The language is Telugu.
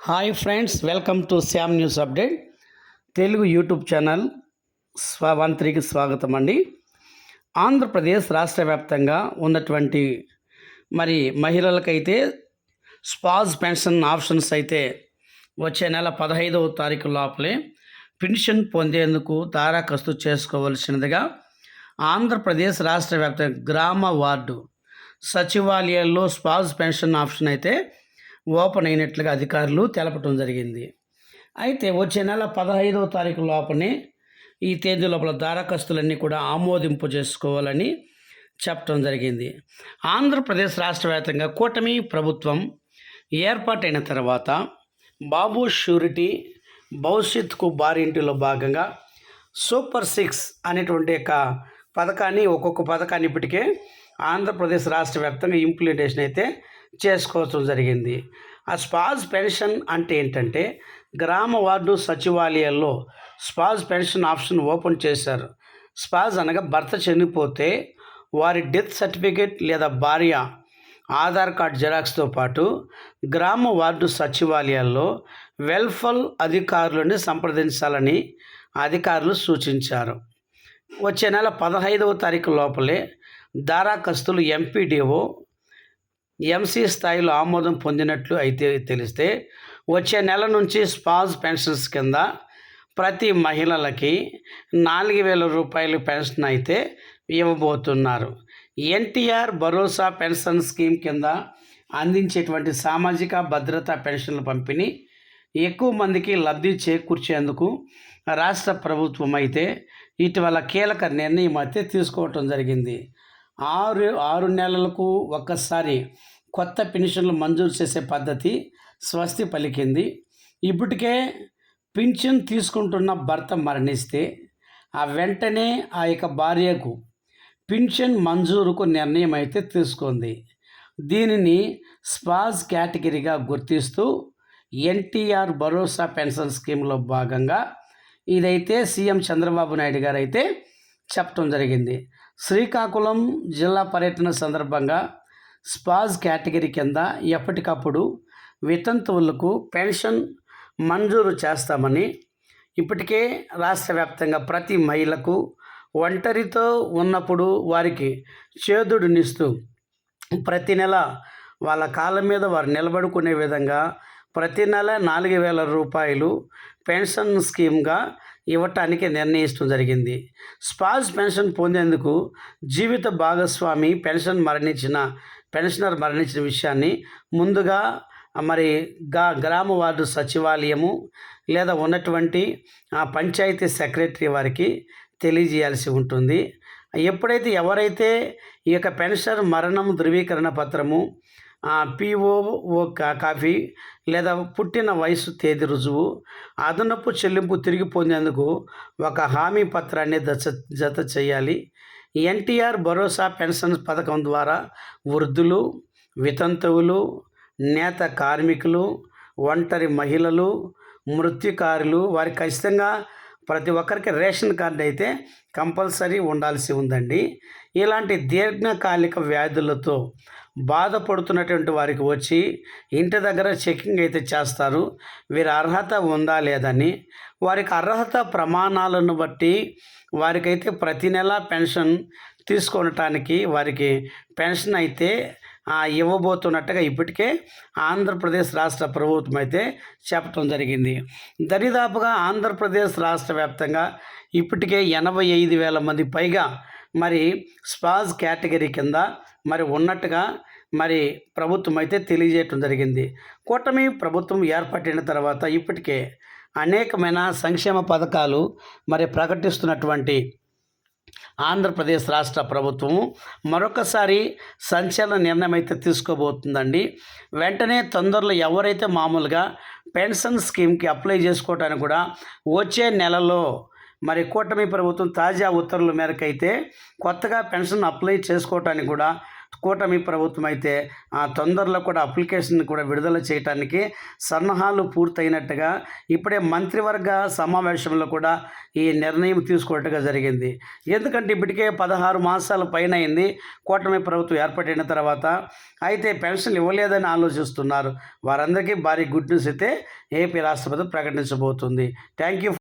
Hi friends welcome to Shyam news update. Telugu YouTube channel స్వ వన్ త్రీకి స్వాగతం అండి. ఆంధ్రప్రదేశ్ రాష్ట్ర వ్యాప్తంగా ఉన్నటువంటి మరి మహిళలకైతే స్పాజ్ పెన్షన్ ఆప్షన్స్ అయితే వచ్చే నెల పదహైదవ తారీఖు లోపలే పెన్షన్ పొందేందుకు దారాఖస్తు చేసుకోవలసినదిగా ఆంధ్రప్రదేశ్ రాష్ట్ర వ్యాప్తంగా గ్రామ వార్డు సచివాలయాల్లో స్పాజ్ పెన్షన్ ఆప్షన్ అయితే ఓపెన్ అయినట్లుగా అధికారులు తెలపడం జరిగింది. అయితే వచ్చే నెల పదహైదవ తారీఖు లోపనే ఈ తేదీ లోపల దరఖాస్తులన్నీ కూడా ఆమోదింపు చేసుకోవాలని చెప్పడం జరిగింది. ఆంధ్రప్రదేశ్ రాష్ట్ర వ్యాప్తంగా కూటమి ప్రభుత్వం ఏర్పాటైన తర్వాత బాబు షూరిటీ భవిష్యత్తుకు బారింటిలో భాగంగా సూపర్ సిక్స్ అనేటువంటి యొక్క పథకాన్ని ఒక్కొక్క పథకాన్ని ఇప్పటికే ఆంధ్రప్రదేశ్ రాష్ట్ర వ్యాప్తంగా ఇంప్లిమెంటేషన్ అయితే చేసుకోవటం జరిగింది. ఆ స్పాజ్ పెన్షన్ అంటే ఏంటంటే గ్రామ వార్డు సచివాలయాల్లో స్పాజ్ పెన్షన్ ఆప్షన్ ఓపెన్ చేశారు. స్పాజ్ అనగా భర్త చనిపోతే వారి డెత్ సర్టిఫికేట్ లేదా భార్య ఆధార్ కార్డ్ జిరాక్స్తో పాటు గ్రామ వార్డు సచివాలయాల్లో వెల్ఫల్ అధికారులని సంప్రదించాలని అధికారులు సూచించారు. వచ్చే నెల పదహైదవ తారీఖు లోపలే దారాఖస్తులు ఎంపీడీఓ ఎంసీ స్థాయిలో ఆమోదం పొందినట్లు అయితే తెలిస్తే వచ్చే నెల నుంచి స్పాజ్ పెన్షన్స్ కింద ప్రతి మహిళలకి నాలుగు వేల రూపాయలు పెన్షన్ అయితే ఇవ్వబోతున్నారు. ఎన్టీఆర్ భరోసా పెన్షన్ స్కీమ్ కింద అందించేటువంటి సామాజిక భద్రతా పెన్షన్ల పంపిణీ ఎక్కువ మందికి లబ్ధి చేకూర్చేందుకు రాష్ట్ర ప్రభుత్వం అయితే ఇటీవల కీలక నిర్ణయం అయితే తీసుకోవటం జరిగింది. ఆరు ఆరు నెలలకు ఒక్కసారి కొత్త పెన్షన్లు మంజూరు చేసే పద్ధతి స్వస్తి పలికింది. ఇప్పటికే పింఛన్ తీసుకుంటున్న భర్త మరణిస్తే ఆ వెంటనే ఆ యొక్క భార్యకు పింఛన్ మంజూరుకు నిర్ణయం అయితే తీసుకుంది. దీనిని స్పాజ్ కేటగిరీగా గుర్తిస్తూ ఎన్టీఆర్ భరోసా పెన్షన్ స్కీమ్లో భాగంగా ఇదైతే సీఎం చంద్రబాబు నాయుడు గారు అయితే చెప్పడం జరిగింది. శ్రీకాకుళం జిల్లా పర్యటన సందర్భంగా స్పాజ్ కేటగిరీ కింద ఎప్పటికప్పుడు వితంతువులకు పెన్షన్ మంజూరు చేస్తామని ఇప్పటికే రాష్ట్ర వ్యాప్తంగా ప్రతి మహిళకు ఒంటరితో ఉన్నప్పుడు వారికి చేదుడునిస్తూ ప్రతి నెల వాళ్ళ కాళ్ళ మీద వారు నిలబడుకునే విధంగా ప్రతి నెల నాలుగు వేల రూపాయలు పెన్షన్ స్కీమ్గా ఇవ్వటానికి నిర్ణయించడం జరిగింది. స్పాజ్ పెన్షన్ పొందేందుకు జీవిత భాగస్వామి పెన్షన్ మరణించిన పెన్షనర్ మరణించిన విషయాన్ని ముందుగా మరి గా గ్రామ వార్డు సచివాలయము లేదా ఉన్నటువంటి పంచాయతీ సెక్రటరీ వారికి తెలియజేయాల్సి ఉంటుంది. ఎప్పుడైతే ఎవరైతే ఈ యొక్క పెన్షన్ మరణం ధృవీకరణ పత్రము పిఓఓ కాఫీ లేదా పుట్టిన వయసు తేదీ రుజువు అదనపు చెల్లింపు తిరిగి పొందేందుకు ఒక హామీ పత్రాన్ని దశ జత చేయాలి. ఎన్టీఆర్ భరోసా పెన్షన్ పథకం ద్వారా వృద్ధులు వితంతువులు నేత కార్మికులు ఒంటరి మహిళలు మృత్యుకారులు వారికి ఖచ్చితంగా ప్రతి ఒక్కరికి రేషన్ కార్డు అయితే కంపల్సరీ ఉండాల్సి ఉందండి. ఇలాంటి దీర్ఘకాలిక వ్యాధులతో బాధపడుతున్నటువంటి వారికి వచ్చి ఇంటి దగ్గర చెకింగ్ అయితే చేస్తారు. వీరి అర్హత ఉందా లేదని వారికి అర్హత ప్రమాణాలను బట్టి వారికైతే ప్రతి నెల పెన్షన్ తీసుకోవటానికి వారికి పెన్షన్ అయితే ఇవ్వబోతున్నట్టుగా ఇప్పటికే ఆంధ్రప్రదేశ్ రాష్ట్ర ప్రభుత్వం అయితే చెప్పడం జరిగింది. దరిదాపుగా ఆంధ్రప్రదేశ్ రాష్ట్ర వ్యాప్తంగా ఇప్పటికే ఎనభై ఐదు వేల మంది పైగా మరి స్పాజ్ కేటగిరీ కింద మరి ఉన్నట్టుగా మరి ప్రభుత్వం అయితే తెలియజేయటం జరిగింది. కూటమి ప్రభుత్వం ఏర్పడిన తర్వాత ఇప్పటికే అనేకమైన సంక్షేమ పథకాలు మరి ప్రకటిస్తున్నటువంటి ఆంధ్రప్రదేశ్ రాష్ట్ర ప్రభుత్వం మరొకసారి సంచలన నిర్ణయం అయితే తీసుకోబోతుందండి. వెంటనే తొందరలో ఎవరైతే మామూలుగా పెన్షన్ స్కీమ్కి అప్లై చేసుకోవటానికి కూడా వచ్చే నెలలో మరి కూటమి ప్రభుత్వం తాజా ఉత్తర్వుల మేరకు అయితే కొత్తగా పెన్షన్ అప్లై చేసుకోవటానికి కూడా కూటమి ప్రభుత్వం అయితే ఆ తొందరలో కూడా అప్లికేషన్ కూడా విడుదల చేయడానికి సన్నాహాలు పూర్తయినట్టుగా ఇప్పుడే మంత్రివర్గ సమావేశంలో కూడా ఈ నిర్ణయం తీసుకోవటంగా జరిగింది. ఎందుకంటే ఇప్పటికే పదహారు మాసాల పైన అయింది కూటమి ప్రభుత్వం ఏర్పడిన తర్వాత. అయితే పెన్షన్ ఇవ్వలేదని ఆలోచిస్తున్నారు. వారందరికీ భారీ గుడ్ న్యూస్ అయితే ఏపీ రాష్ట్రపతి ప్రకటించబోతుంది. Thank you.